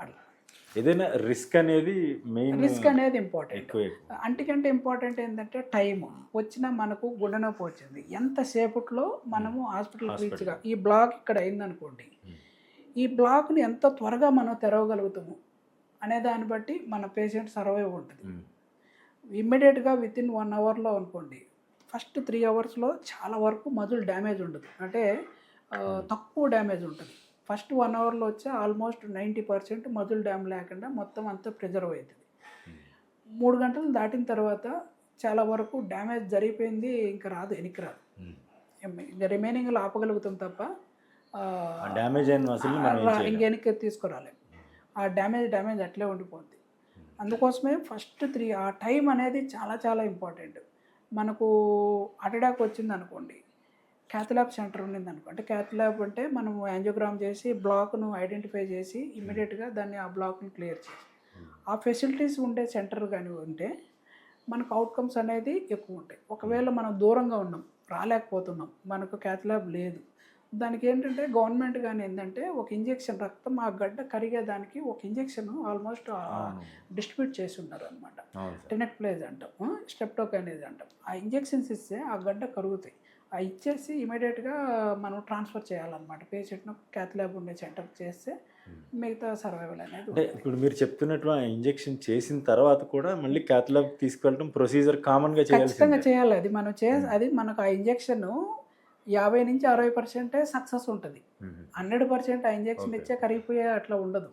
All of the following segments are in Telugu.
అట్లా. ఏదైనా రిస్క్ అనేది మెయిన్ రిస్క్ అనేది ఇంపార్టెంట్. అంటికంటే ఇంపార్టెంట్ ఏంటంటే టైం వచ్చిన మనకు గుండె నొప్పి వచ్చింది. ఎంతసేపట్లో మనము హాస్పిటల్ రీచ్గా ఈ బ్లాక్ ఇక్కడ అయిందనుకోండి. ఈ బ్లాక్ని ఎంత త్వరగా మనం తెరవగలుగుతాము అనే దాన్ని బట్టి మన పేషెంట్ సర్వైవ్ ఉంటుంది. ఇమ్మీడియట్గా విత్ ఇన్ వన్ అవర్లో అనుకోండి. ఫస్ట్ త్రీ అవర్స్లో చాలా వరకు మజుల్ డ్యామేజ్ ఉండదు. అంటే ఆ, తక్కువ డ్యామేజ్ ఉంటుంది. ఫస్ట్ వన్ అవర్లో వచ్చే ఆల్మోస్ట్ నైంటీ పర్సెంట్ మజుల్ డ్యామ్ లేకుండా మొత్తం అంతా ప్రిజర్వ్ అవుతుంది. మూడు గంటలు దాటిన తర్వాత చాలా వరకు డ్యామేజ్ జరిగిపోయింది ఇంకా రాదు వెనక్కి రాదు. ఇంకా రిమైనింగ్లో ఆపగలుగుతాం తప్ప డ్యామేజ్. ఇంక వెనక్కి తీసుకురాలేం. ఆ డ్యామేజ్ డ్యామేజ్ అట్లే ఉండిపోద్ది. అందుకోసమే ఫస్ట్ త్రీ ఆ టైం అనేది చాలా చాలా ఇంపార్టెంట్. మనకు అటాక్ వచ్చింది అనుకోండి క్యాథ్లాబ్ సెంటర్ ఉండింది అనుకో అంటే క్యాథ్లాబ్ అంటే మనం యాంజియోగ్రామ్ చేసి బ్లాక్ను ఐడెంటిఫై చేసి ఇమీడియట్గా దాన్ని ఆ బ్లాక్ని క్లియర్ చేసి. ఆ ఫెసిలిటీస్ ఉండే సెంటర్ కానీ ఉంటే మనకు అవుట్కమ్స్ అనేది ఎక్కువ ఉంటాయి. ఒకవేళ మనం దూరంగా ఉన్నాం రాలేకపోతున్నాం మనకు క్యాథ్లాబ్ లేదు దానికి ఏంటంటే గవర్నమెంట్ కానీ ఏంటంటే ఒక ఇంజెక్షన్ రక్తం ఆ గడ్డ కరిగేదానికి ఒక ఇంజెక్షన్ ఆల్మోస్ట్. డిస్ట్రిబ్యూట్ చేసి ఉన్నారు అనమాట. టెనెక్ ప్లేజ్ అంటాం. స్టెప్టోకైనేజ్ అంటాం. ఆ ఇంజెక్షన్స్ ఇస్తే ఆ గడ్డ కరుగుతాయి. ఆ ఇచ్చేసి ఇమీడియట్గా మనం ట్రాన్స్ఫర్ చేయాలన్నమాట. పేషెంట్ను క్యాత్ ల్యాబ్ ఉండే సెంటర్కి చేస్తే మిగతా సర్వైవల్ అనేది అంటే. ఇప్పుడు మీరు చెప్తున్నట్లు ఆ ఇంజెక్షన్ చేసిన తర్వాత కూడా మళ్ళీ క్యాథలాబ్ తీసుకెళ్ళడం ప్రొసీజర్ కామన్గా ఖచ్చితంగా చేయాలి. అది మనం చే అది మనకు ఆ ఇంజెక్షన్ యాభై నుంచి అరవై పర్సెంటే సక్సెస్ ఉంటుంది. హండ్రెడ్ పర్సెంట్ ఆ ఇంజెక్షన్. ఇచ్చే కరిగిపోయే అట్లా ఉండదు.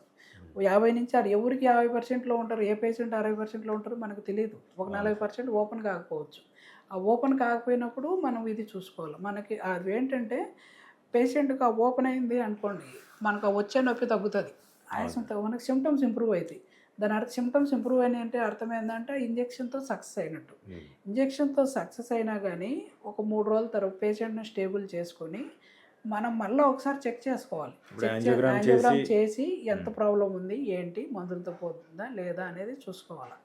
యాభై నుంచి అది ఎవరికి యాభై పర్సెంట్లో ఉంటారు ఏ పేషెంట్ అరవై పర్సెంట్లో ఉంటారో మనకు తెలియదు. ఒక నలభై పర్సెంట్ ఓపెన్ కాకపోవచ్చు. ఆ ఓపెన్ కాకపోయినప్పుడు మనం ఇది చూసుకోవాలి. మనకి అది ఏంటంటే పేషెంట్కి ఆ ఓపెన్ అయింది అనుకోండి మనకు వచ్చే నొప్పి తగ్గుతుంది. ఆయాసం మనకు సిమ్టమ్స్ ఇంప్రూవ్ అవుతాయి దాని అర్థం సిమ్టమ్స్ ఇంప్రూవ్ అయినాయి అంటే అర్థం ఏంటంటే ఇంజెక్షన్తో సక్సెస్ అయినట్టు. ఉమ్. ఇంజెక్షన్తో సక్సెస్ అయినా కానీ ఒక మూడు రోజుల తర్వాత పేషెంట్ని స్టేబుల్ చేసుకొని మనం మళ్ళీ ఒకసారి చెక్ చేసుకోవాలి. angiogram చేసి- చేసి ఎంత ప్రాబ్లం ఉంది ఏంటి మందులతో పోతుందా లేదా అనేది చూసుకోవాలి.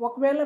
ఒకవేళ